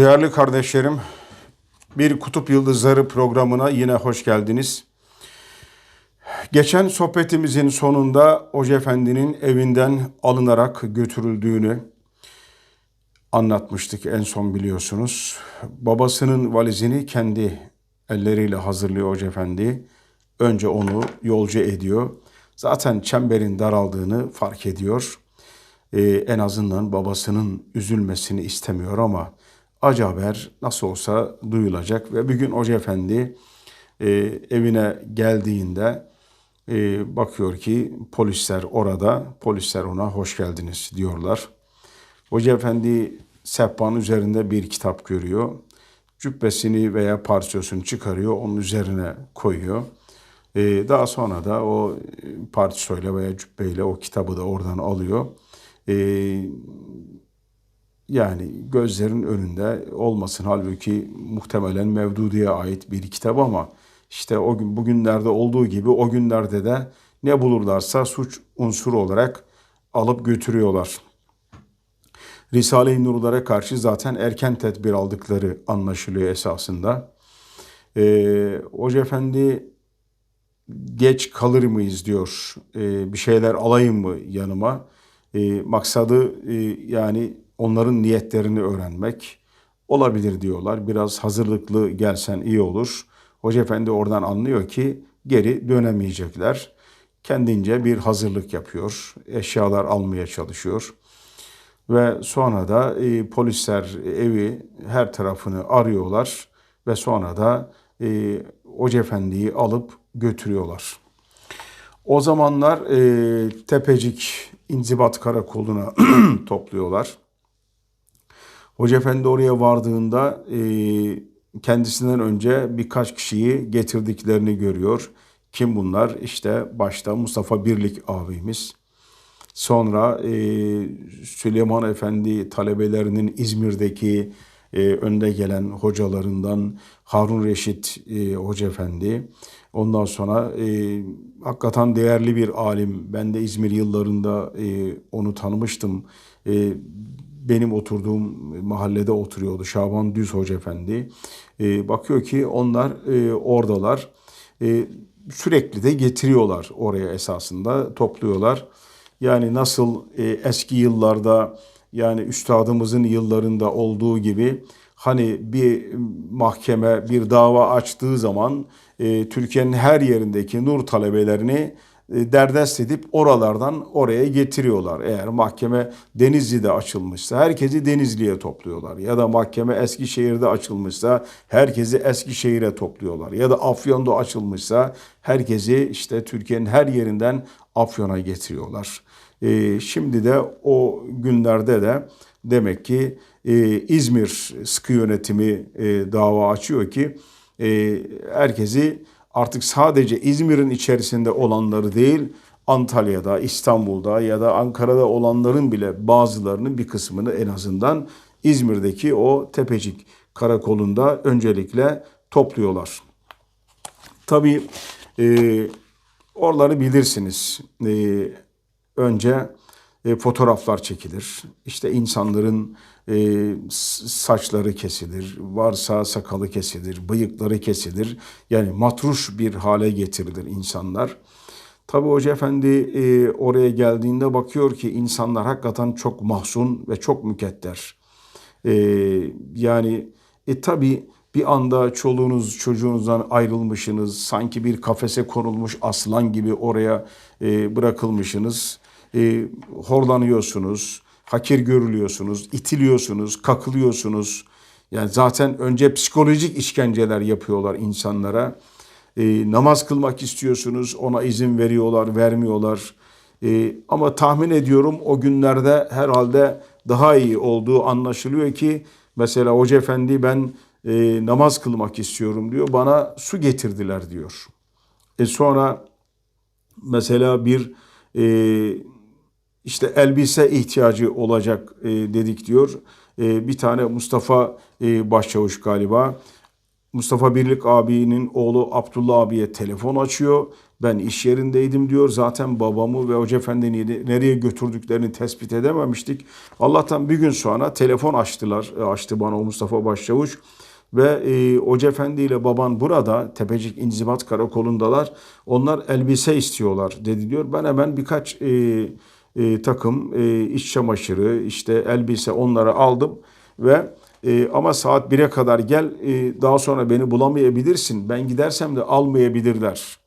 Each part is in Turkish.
Değerli kardeşlerim, bir Kutup Yıldızları programına yine hoş geldiniz. Geçen sohbetimizin sonunda Hoca Efendi'nin evinden alınarak götürüldüğünü anlatmıştık en son biliyorsunuz. Babasının valizini kendi elleriyle hazırlıyor Hoca Efendi. Önce onu yolcu ediyor. Zaten çemberin daraldığını fark ediyor. Ee, en azından babasının üzülmesini istemiyor ama acı haber nasıl olsa duyulacak ve bir gün Hoca Efendi e, evine geldiğinde e, bakıyor ki polisler orada, polisler ona hoş geldiniz diyorlar. Hoca Efendi sehpanın üzerinde bir kitap görüyor. Cübbesini veya parçasını çıkarıyor, onun üzerine koyuyor. Ee, daha sonra da o parçayla veya cübbeyle o kitabı da oradan alıyor. Ee, yani gözlerin önünde olmasın halbuki muhtemelen Mevdudi'ye ait bir kitap ama işte o gün bugünlerde olduğu gibi o günlerde de ne bulurlarsa suç unsuru olarak alıp götürüyorlar. Risale-i Nurlara karşı zaten erken tedbir aldıkları anlaşılıyor esasında. Ee, Hoca Efendi geç kalır mıyız diyor. Ee, bir şeyler alayım mı yanıma? Ee, maksadı e, yani onların niyetlerini öğrenmek olabilir diyorlar. Biraz hazırlıklı gelsen iyi olur. Hoca Efendi oradan anlıyor ki geri dönemeyecekler. Kendince bir hazırlık yapıyor. Eşyalar almaya çalışıyor. Ve sonra da e, polisler evi her tarafını arıyorlar ve sonra da e, Hoca Efendi'yi alıp götürüyorlar. O zamanlar e, Tepecik İnzibat Karakolu'na topluyorlar. Hoca Efendi oraya vardığında e, kendisinden önce birkaç kişiyi getirdiklerini görüyor. Kim bunlar? İşte başta Mustafa Birlik abimiz. Sonra e, Süleyman Efendi talebelerinin İzmir'deki e, önde gelen hocalarından Harun Reşit e, Hoca Efendi. Ondan sonra e, hakikaten değerli bir alim. Ben de İzmir yıllarında e, onu tanımıştım. E, benim oturduğum mahallede oturuyordu Şaban Düz Hoca Efendi. E, bakıyor ki onlar e, oradalar. E, sürekli de getiriyorlar oraya esasında topluyorlar. Yani nasıl e, eski yıllarda yani üstadımızın yıllarında olduğu gibi hani bir mahkeme bir dava açtığı zaman e, Türkiye'nin her yerindeki nur talebelerini derdest edip oralardan oraya getiriyorlar. Eğer mahkeme Denizli'de açılmışsa herkesi Denizli'ye topluyorlar. Ya da mahkeme Eskişehir'de açılmışsa herkesi Eskişehir'e topluyorlar. Ya da Afyon'da açılmışsa herkesi işte Türkiye'nin her yerinden Afyon'a getiriyorlar. E, şimdi de o günlerde de demek ki e, İzmir sıkı yönetimi dava açıyor ki herkesi artık sadece İzmir'in içerisinde olanları değil, Antalya'da, İstanbul'da ya da Ankara'da olanların bile bazılarının bir kısmını en azından İzmir'deki o Tepecik karakolunda öncelikle topluyorlar. Tabii e, oraları bilirsiniz. E, önce e, fotoğraflar çekilir. İşte insanların e, saçları kesilir, varsa sakalı kesilir, bıyıkları kesilir. Yani matruş bir hale getirilir insanlar. Tabi Hoca Efendi e, oraya geldiğinde bakıyor ki insanlar hakikaten çok mahzun ve çok mükedder. E, yani e, tabi bir anda çoluğunuz çocuğunuzdan ayrılmışsınız. Sanki bir kafese konulmuş aslan gibi oraya e, bırakılmışsınız. E, horlanıyorsunuz hakir görülüyorsunuz, itiliyorsunuz, kakılıyorsunuz. Yani zaten önce psikolojik işkenceler yapıyorlar insanlara. E, namaz kılmak istiyorsunuz, ona izin veriyorlar, vermiyorlar. E, ama tahmin ediyorum o günlerde herhalde daha iyi olduğu anlaşılıyor ki mesela Hoca Efendi ben e, namaz kılmak istiyorum diyor. Bana su getirdiler diyor. E sonra mesela bir e, işte elbise ihtiyacı olacak e, dedik diyor. E, bir tane Mustafa e, Başçavuş galiba. Mustafa Birlik abinin oğlu Abdullah abiye telefon açıyor. Ben iş yerindeydim diyor. Zaten babamı ve Hoca Efendi'yi nereye götürdüklerini tespit edememiştik. Allah'tan bir gün sonra telefon açtılar. E, Açtı bana o Mustafa Başçavuş. Ve e, Hoca Efendi ile baban burada Tepecik İnzibat Karakolu'ndalar. Onlar elbise istiyorlar dedi diyor. Ben hemen birkaç e, e, takım e, iç çamaşırı işte elbise onları aldım ve e, ama saat 1'e kadar gel e, daha sonra beni bulamayabilirsin. Ben gidersem de almayabilirler.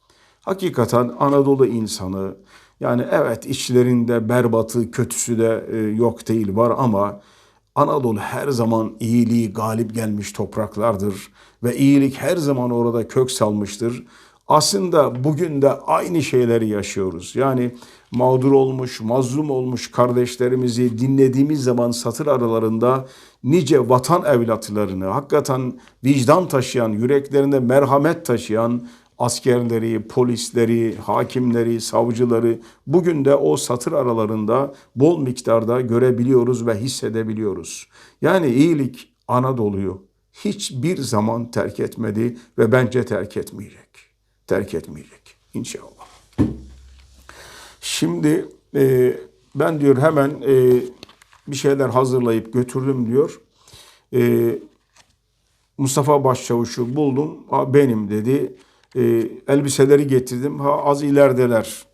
Hakikaten Anadolu insanı yani evet içlerinde berbatı kötüsü de e, yok değil var ama Anadolu her zaman iyiliği galip gelmiş topraklardır ve iyilik her zaman orada kök salmıştır. Aslında bugün de aynı şeyleri yaşıyoruz. Yani mağdur olmuş, mazlum olmuş kardeşlerimizi dinlediğimiz zaman satır aralarında nice vatan evlatlarını, hakikaten vicdan taşıyan, yüreklerinde merhamet taşıyan askerleri, polisleri, hakimleri, savcıları bugün de o satır aralarında bol miktarda görebiliyoruz ve hissedebiliyoruz. Yani iyilik Anadolu'yu hiçbir zaman terk etmedi ve bence terk etmeyecek. Terk etmeyecek inşallah. Şimdi e, ben diyor hemen e, bir şeyler hazırlayıp götürdüm diyor. E, Mustafa Başçavuş'u buldum. Ha, benim dedi. E, elbiseleri getirdim. Ha, az ilerideler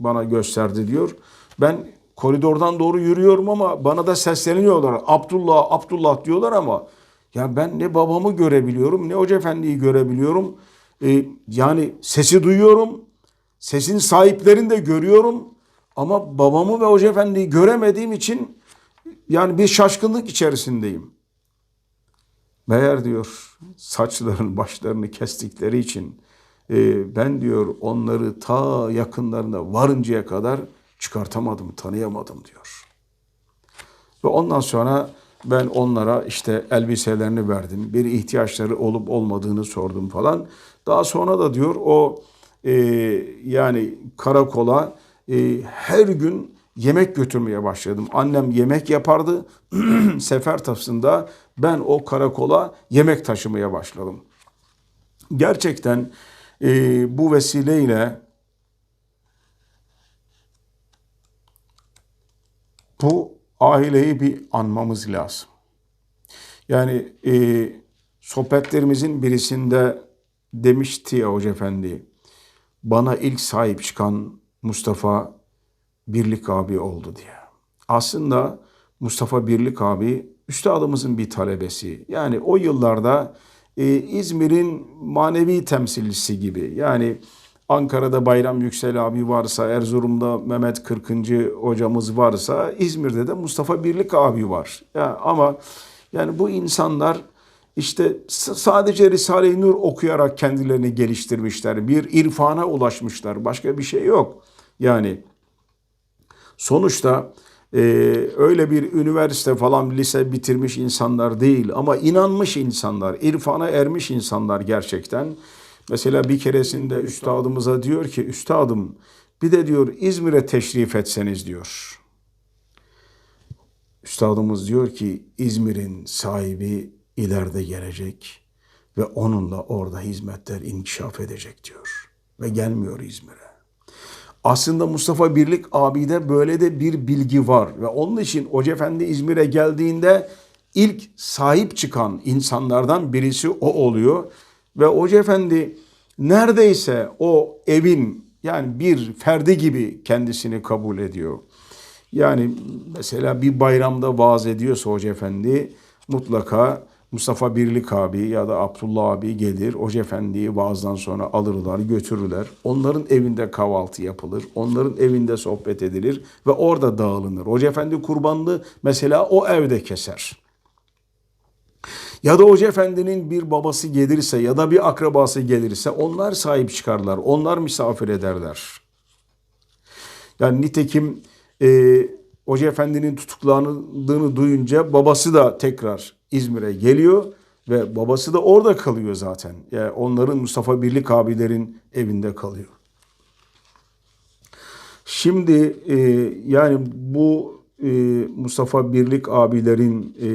bana gösterdi diyor. Ben koridordan doğru yürüyorum ama bana da sesleniyorlar. Abdullah, Abdullah diyorlar ama ya ben ne babamı görebiliyorum ne Hoca Efendi'yi görebiliyorum. E, yani sesi duyuyorum. Sesin sahiplerini de görüyorum. Ama babamı ve Hoca Efendi'yi göremediğim için yani bir şaşkınlık içerisindeyim. Meğer diyor saçların başlarını kestikleri için e, ben diyor onları ta yakınlarına varıncaya kadar çıkartamadım, tanıyamadım diyor. Ve ondan sonra ben onlara işte elbiselerini verdim. Bir ihtiyaçları olup olmadığını sordum falan. Daha sonra da diyor o e, yani karakola e, her gün yemek götürmeye başladım. Annem yemek yapardı. Sefer tasında ben o karakola yemek taşımaya başladım. Gerçekten e, bu vesileyle bu aileyi bir anmamız lazım. Yani e, sohbetlerimizin birisinde demişti ya Hoca Efendi, bana ilk sahip çıkan Mustafa Birlik abi oldu diye. Aslında Mustafa Birlik abi üstadımızın bir talebesi. Yani o yıllarda e, İzmir'in manevi temsilcisi gibi. Yani Ankara'da Bayram Yüksel abi varsa, Erzurum'da Mehmet Kırkıncı hocamız varsa, İzmir'de de Mustafa Birlik abi var. Ya, ama yani bu insanlar işte sadece Risale-i Nur okuyarak kendilerini geliştirmişler. Bir irfana ulaşmışlar. Başka bir şey yok. Yani sonuçta e, öyle bir üniversite falan lise bitirmiş insanlar değil ama inanmış insanlar, irfana ermiş insanlar gerçekten. Mesela bir keresinde üstadımıza diyor ki üstadım bir de diyor İzmir'e teşrif etseniz diyor. Üstadımız diyor ki İzmir'in sahibi ileride gelecek ve onunla orada hizmetler inkişaf edecek diyor. Ve gelmiyor İzmir'e. Aslında Mustafa Birlik abide böyle de bir bilgi var ve onun için Hoca Efendi İzmir'e geldiğinde ilk sahip çıkan insanlardan birisi o oluyor. Ve Hoca Efendi neredeyse o evin yani bir ferdi gibi kendisini kabul ediyor. Yani mesela bir bayramda vaaz ediyorsa Hoca Efendi mutlaka Mustafa Birlik abi ya da Abdullah abi gelir. Hoca Efendi'yi vaazdan sonra alırlar, götürürler. Onların evinde kahvaltı yapılır. Onların evinde sohbet edilir ve orada dağılınır. Hoca Efendi kurbanlı mesela o evde keser. Ya da Hoca Efendi'nin bir babası gelirse ya da bir akrabası gelirse onlar sahip çıkarlar. Onlar misafir ederler. Yani nitekim e, Hoca Efendi'nin tutuklandığını duyunca babası da tekrar İzmir'e geliyor ve babası da orada kalıyor zaten. Yani onların Mustafa Birlik abilerin evinde kalıyor. Şimdi e, yani bu e, Mustafa Birlik abilerin e,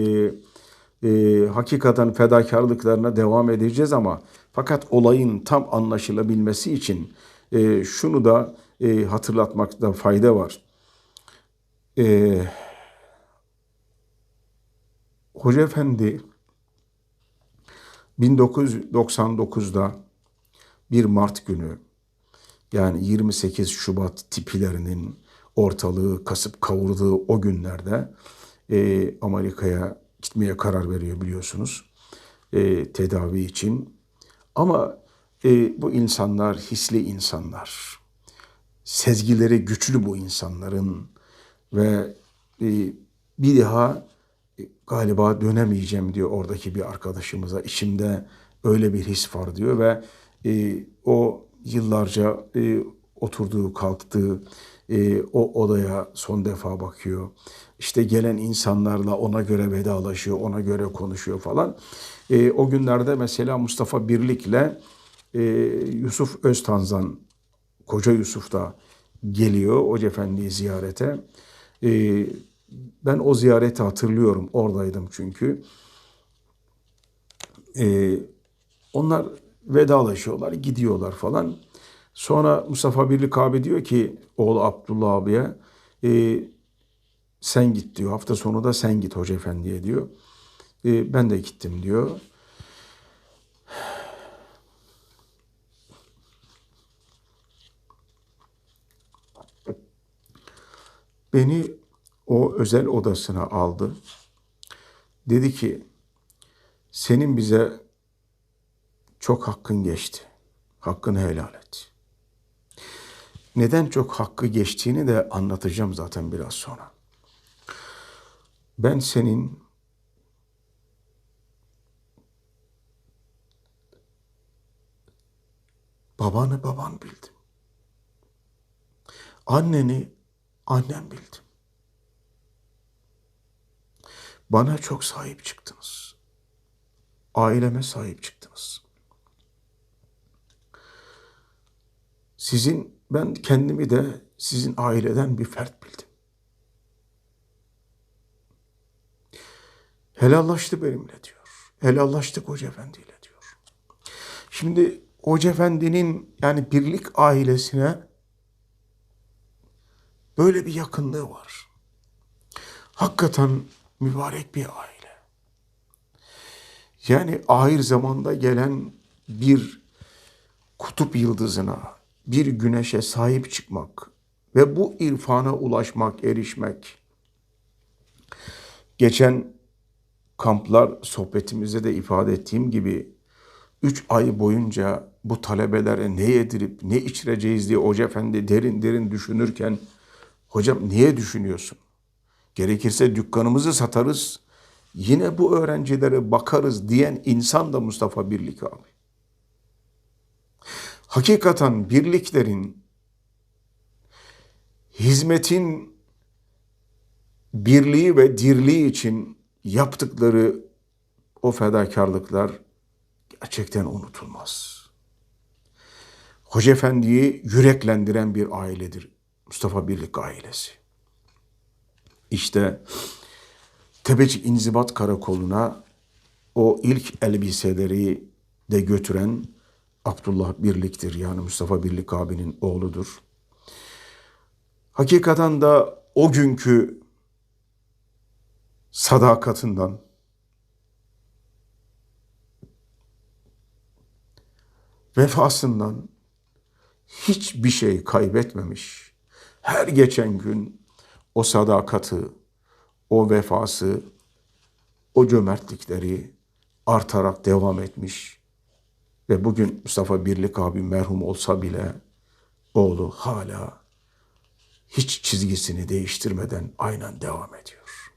e, hakikaten fedakarlıklarına devam edeceğiz ama fakat olayın tam anlaşılabilmesi için e, şunu da e, hatırlatmakta fayda var. E, Hoca Efendi 1999'da bir Mart günü yani 28 Şubat tipilerinin ortalığı kasıp kavurduğu o günlerde e, Amerika'ya gitmeye karar veriyor biliyorsunuz e, tedavi için. Ama e, bu insanlar hisli insanlar. Sezgileri güçlü bu insanların ve e, bir daha galiba dönemeyeceğim diyor oradaki bir arkadaşımıza. İçimde öyle bir his var diyor ve e, o yıllarca e, oturduğu, kalktığı e, o odaya son defa bakıyor. İşte gelen insanlarla ona göre vedalaşıyor, ona göre konuşuyor falan. E, o günlerde mesela Mustafa Birlik'le e, Yusuf Öztanzan, Koca Yusuf da geliyor Hoca Efendi'yi ziyarete. E, ben o ziyareti hatırlıyorum, oradaydım çünkü. E, onlar vedalaşıyorlar, gidiyorlar falan. Sonra Mustafa Birlik abi diyor ki oğlu Abdullah abiye e, sen git diyor. Hafta sonu da sen git Hoca Efendi'ye diyor. E, ben de gittim diyor. Beni o özel odasına aldı. Dedi ki senin bize çok hakkın geçti. Hakkını helal et. Neden çok hakkı geçtiğini de anlatacağım zaten biraz sonra. Ben senin babanı baban bildim. Anneni annem bildim. Bana çok sahip çıktınız. Aileme sahip çıktınız. Sizin ben kendimi de sizin aileden bir fert bildim. Helallaştı benimle diyor. Helallaştık Hoca Efendi ile diyor. Şimdi Hoca Efendi'nin yani birlik ailesine böyle bir yakınlığı var. Hakikaten mübarek bir aile. Yani ahir zamanda gelen bir kutup yıldızına, bir güneşe sahip çıkmak ve bu irfana ulaşmak, erişmek. Geçen kamplar sohbetimizde de ifade ettiğim gibi üç ay boyunca bu talebelere ne yedirip ne içireceğiz diye Hoca Efendi derin derin düşünürken hocam niye düşünüyorsun? Gerekirse dükkanımızı satarız, yine bu öğrencilere bakarız diyen insan da Mustafa Birlik abi hakikaten birliklerin hizmetin birliği ve dirliği için yaptıkları o fedakarlıklar gerçekten unutulmaz. Hoca Efendi'yi yüreklendiren bir ailedir Mustafa Birlik ailesi. İşte Tepecik İnzibat Karakolu'na o ilk elbiseleri de götüren Abdullah Birlik'tir. Yani Mustafa Birlik abinin oğludur. Hakikaten da o günkü sadakatından vefasından hiçbir şey kaybetmemiş. Her geçen gün o sadakati, o vefası, o cömertlikleri artarak devam etmiş ve bugün Mustafa Birlik abi merhum olsa bile oğlu hala hiç çizgisini değiştirmeden aynen devam ediyor.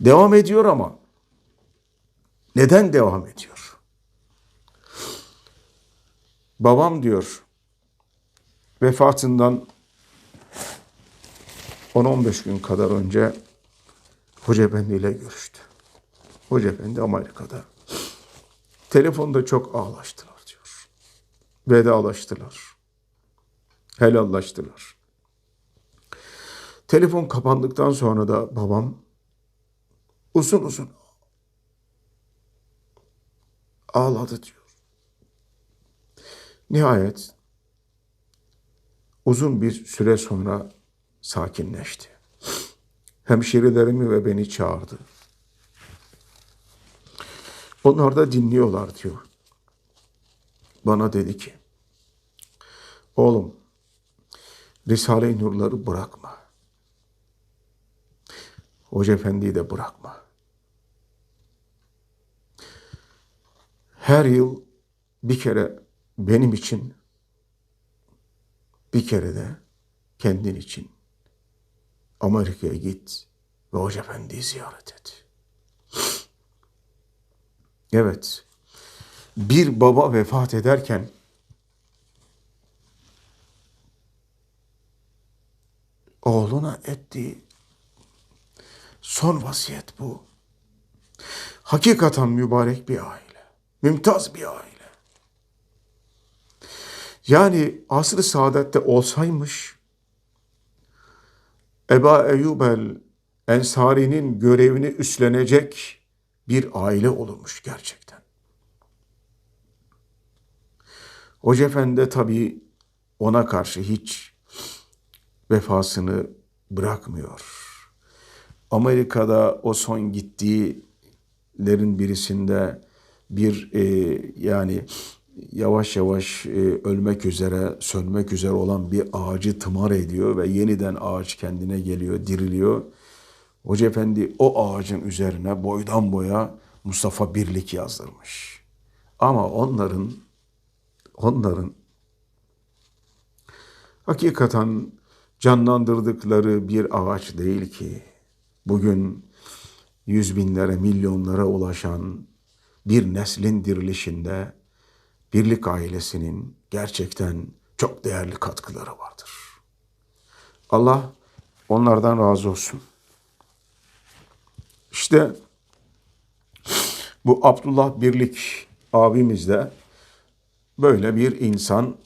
Devam ediyor ama neden devam ediyor? Babam diyor vefatından 10-15 gün kadar önce Hoca Efendi ile görüştü. Hoca Efendi Amerika'da. Telefonda çok ağlaştılar diyor. Vedalaştılar. Helallaştılar. Telefon kapandıktan sonra da babam uzun uzun ağladı diyor. Nihayet uzun bir süre sonra sakinleşti. Hemşerilerimi ve beni çağırdı. Onlar da dinliyorlar diyor. Bana dedi ki, oğlum Risale-i Nurları bırakma. Hoca Efendi'yi de bırakma. Her yıl bir kere benim için, bir kere de kendin için Amerika'ya git ve Hoca Efendi'yi ziyaret et. Evet, bir baba vefat ederken oğluna ettiği son vasiyet bu. Hakikaten mübarek bir aile. Mümtaz bir aile. Yani asr-ı saadette olsaymış Eba Eyyub Ensari'nin görevini üstlenecek bir aile olurmuş gerçekten. Hoca Efendi tabii ona karşı hiç vefasını bırakmıyor. Amerika'da o son gittiğilerin birisinde bir e, yani yavaş yavaş e, ölmek üzere, sönmek üzere olan bir ağacı tımar ediyor ve yeniden ağaç kendine geliyor, diriliyor. Hoca Efendi o ağacın üzerine boydan boya Mustafa Birlik yazdırmış. Ama onların onların hakikaten canlandırdıkları bir ağaç değil ki. Bugün yüz binlere, milyonlara ulaşan bir neslin dirilişinde birlik ailesinin gerçekten çok değerli katkıları vardır. Allah onlardan razı olsun. İşte bu Abdullah Birlik abimiz de böyle bir insan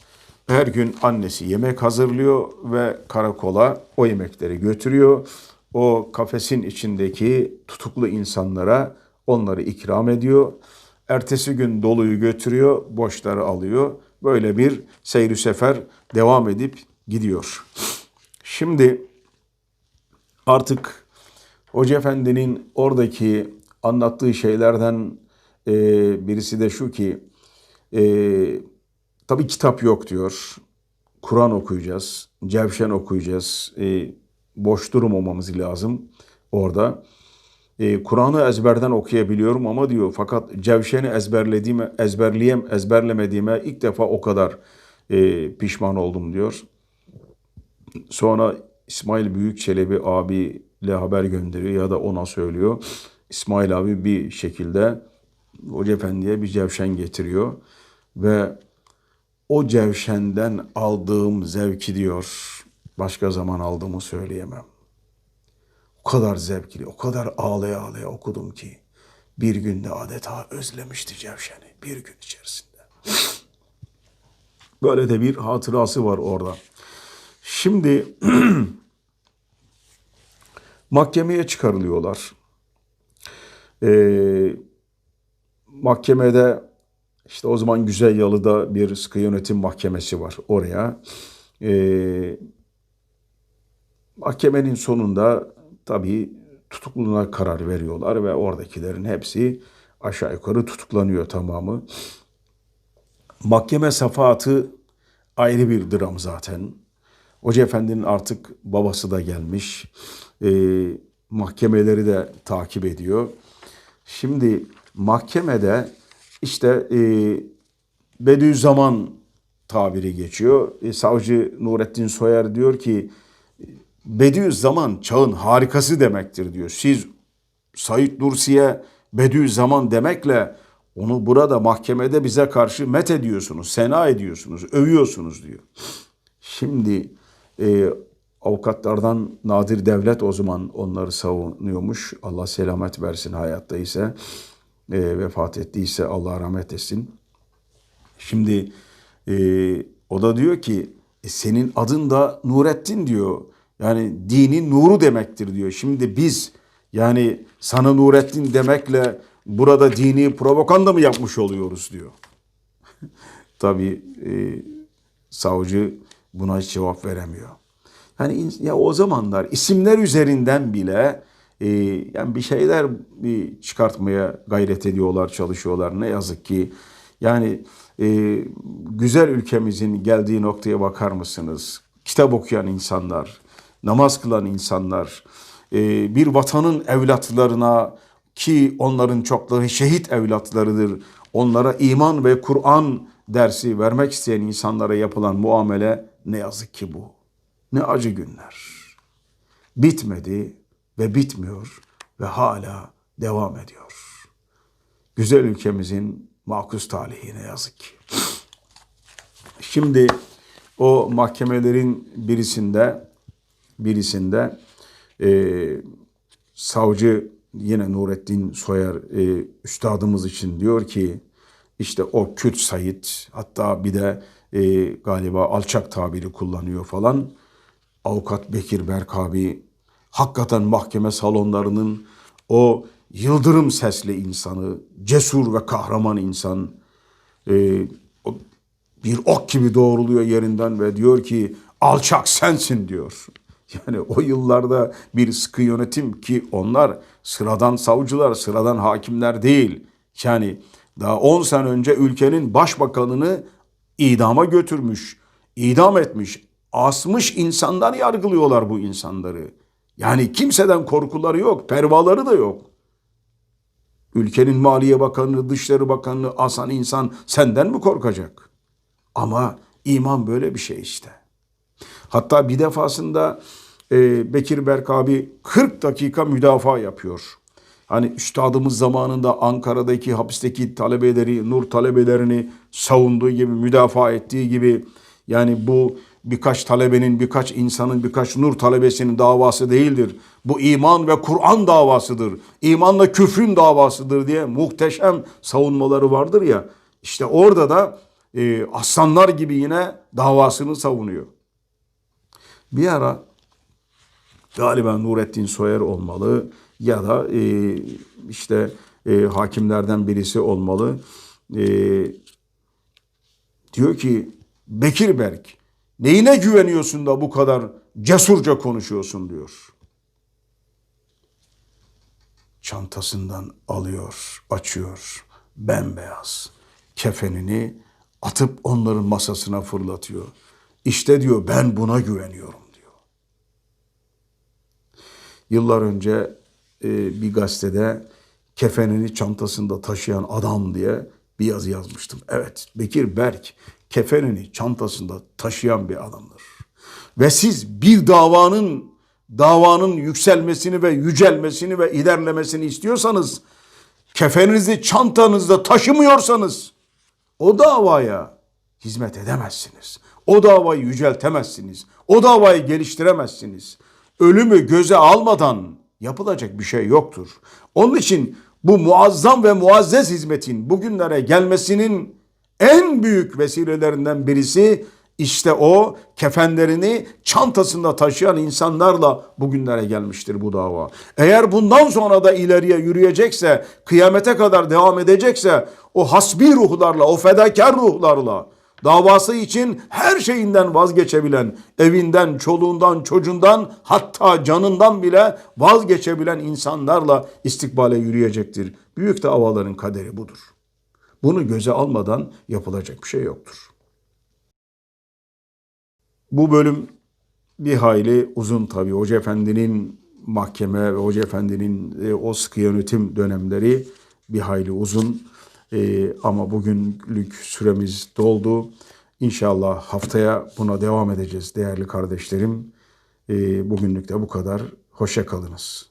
her gün annesi yemek hazırlıyor ve karakola o yemekleri götürüyor. O kafesin içindeki tutuklu insanlara onları ikram ediyor. Ertesi gün doluyu götürüyor, boşları alıyor. Böyle bir seyri sefer devam edip gidiyor. Şimdi artık Hoca Efendi'nin oradaki anlattığı şeylerden e, birisi de şu ki e, tabii kitap yok diyor. Kur'an okuyacağız, Cevşen okuyacağız. E, boş durmamamız lazım orada. E, Kur'an'ı ezberden okuyabiliyorum ama diyor fakat Cevşen'i ezberlediğime, ezberleyem, ezberlemediğime ilk defa o kadar e, pişman oldum diyor. Sonra İsmail Büyükçelebi abiyle haber gönderiyor ya da ona söylüyor. İsmail abi bir şekilde Hoca Efendi'ye bir cevşen getiriyor ve o cevşenden aldığım zevki diyor başka zaman aldığımı söyleyemem. O kadar zevkli, o kadar ağlaya ağlaya okudum ki bir günde adeta özlemişti cevşeni bir gün içerisinde. Böyle de bir hatırası var orada. Şimdi mahkemeye çıkarılıyorlar. Ee, mahkemede işte o zaman Güzel Yalı'da bir sıkı yönetim mahkemesi var oraya. Ee, mahkemenin sonunda tabii tutukluluğuna karar veriyorlar ve oradakilerin hepsi aşağı yukarı tutuklanıyor tamamı. Mahkeme safahatı ayrı bir dram zaten. Hoca Efendi'nin artık babası da gelmiş. E, mahkemeleri de takip ediyor. Şimdi mahkemede işte e, Bediüzzaman tabiri geçiyor. E, savcı Nurettin Soyer diyor ki Bediüzzaman çağın harikası demektir diyor. Siz Said Nursi'ye Bediüzzaman demekle onu burada mahkemede bize karşı met ediyorsunuz, sena ediyorsunuz, övüyorsunuz diyor. Şimdi e, avukatlardan Nadir Devlet o zaman onları savunuyormuş. Allah selamet versin hayatta ise e, vefat ettiyse Allah rahmet etsin. Şimdi e, o da diyor ki e, senin adın da Nurettin diyor. Yani dinin nuru demektir diyor. Şimdi biz yani sana Nurettin demekle burada dini propaganda mı yapmış oluyoruz diyor. Tabii e, savcı buna hiç cevap veremiyor. Yani ya o zamanlar isimler üzerinden bile e, yani bir şeyler bir çıkartmaya gayret ediyorlar, çalışıyorlar. Ne yazık ki yani e, güzel ülkemizin geldiği noktaya bakar mısınız? Kitap okuyan insanlar, namaz kılan insanlar, e, bir vatanın evlatlarına ki onların çokları şehit evlatlarıdır. Onlara iman ve Kur'an dersi vermek isteyen insanlara yapılan muamele ne yazık ki bu. Ne acı günler. Bitmedi ve bitmiyor ve hala devam ediyor. Güzel ülkemizin makus talihi ne yazık ki. Şimdi o mahkemelerin birisinde birisinde e, savcı yine Nurettin Soyer e, üstadımız için diyor ki işte o Kürt Said hatta bir de e, galiba alçak tabiri kullanıyor falan. Avukat Bekir Berk abi hakikaten mahkeme salonlarının o yıldırım sesli insanı, cesur ve kahraman insan e, bir ok gibi doğruluyor yerinden ve diyor ki alçak sensin diyor. Yani o yıllarda bir sıkı yönetim ki onlar sıradan savcılar, sıradan hakimler değil. Yani daha 10 sene önce ülkenin başbakanını idama götürmüş, idam etmiş, asmış insanlar yargılıyorlar bu insanları. Yani kimseden korkuları yok, pervaları da yok. Ülkenin Maliye Bakanı, Dışişleri Bakanı asan insan senden mi korkacak? Ama iman böyle bir şey işte. Hatta bir defasında e, Bekir Berk abi 40 dakika müdafaa yapıyor. Hani üstadımız zamanında Ankara'daki hapisteki talebeleri, nur talebelerini savunduğu gibi, müdafaa ettiği gibi yani bu birkaç talebenin, birkaç insanın, birkaç nur talebesinin davası değildir. Bu iman ve Kur'an davasıdır. İmanla küfrün davasıdır diye muhteşem savunmaları vardır ya. İşte orada da e, aslanlar gibi yine davasını savunuyor. Bir ara galiba Nurettin Soyer olmalı ya da e, işte e, hakimlerden birisi olmalı. E, diyor ki Bekir Berk neyine güveniyorsun da bu kadar cesurca konuşuyorsun diyor. Çantasından alıyor, açıyor, bembeyaz kefenini atıp onların masasına fırlatıyor. İşte diyor ben buna güveniyorum. Yıllar önce e, bir gazetede kefenini çantasında taşıyan adam diye bir yazı yazmıştım. Evet Bekir Berk kefenini çantasında taşıyan bir adamdır. Ve siz bir davanın davanın yükselmesini ve yücelmesini ve ilerlemesini istiyorsanız kefeninizi çantanızda taşımıyorsanız o davaya hizmet edemezsiniz. O davayı yüceltemezsiniz. O davayı geliştiremezsiniz. Ölümü göze almadan yapılacak bir şey yoktur. Onun için bu muazzam ve muazzez hizmetin bugünlere gelmesinin en büyük vesilelerinden birisi işte o kefenlerini çantasında taşıyan insanlarla bugünlere gelmiştir bu dava. Eğer bundan sonra da ileriye yürüyecekse, kıyamete kadar devam edecekse o hasbi ruhlarla, o fedakar ruhlarla davası için her şeyinden vazgeçebilen, evinden, çoluğundan, çocuğundan hatta canından bile vazgeçebilen insanlarla istikbale yürüyecektir. Büyük davaların kaderi budur. Bunu göze almadan yapılacak bir şey yoktur. Bu bölüm bir hayli uzun tabii. Hoca Efendi'nin mahkeme ve Hoca Efendi'nin e, o sıkı yönetim dönemleri bir hayli uzun. E, ama bugünlük süremiz doldu. İnşallah haftaya buna devam edeceğiz değerli kardeşlerim. E, bugünlük de bu kadar. Hoşça kalınız.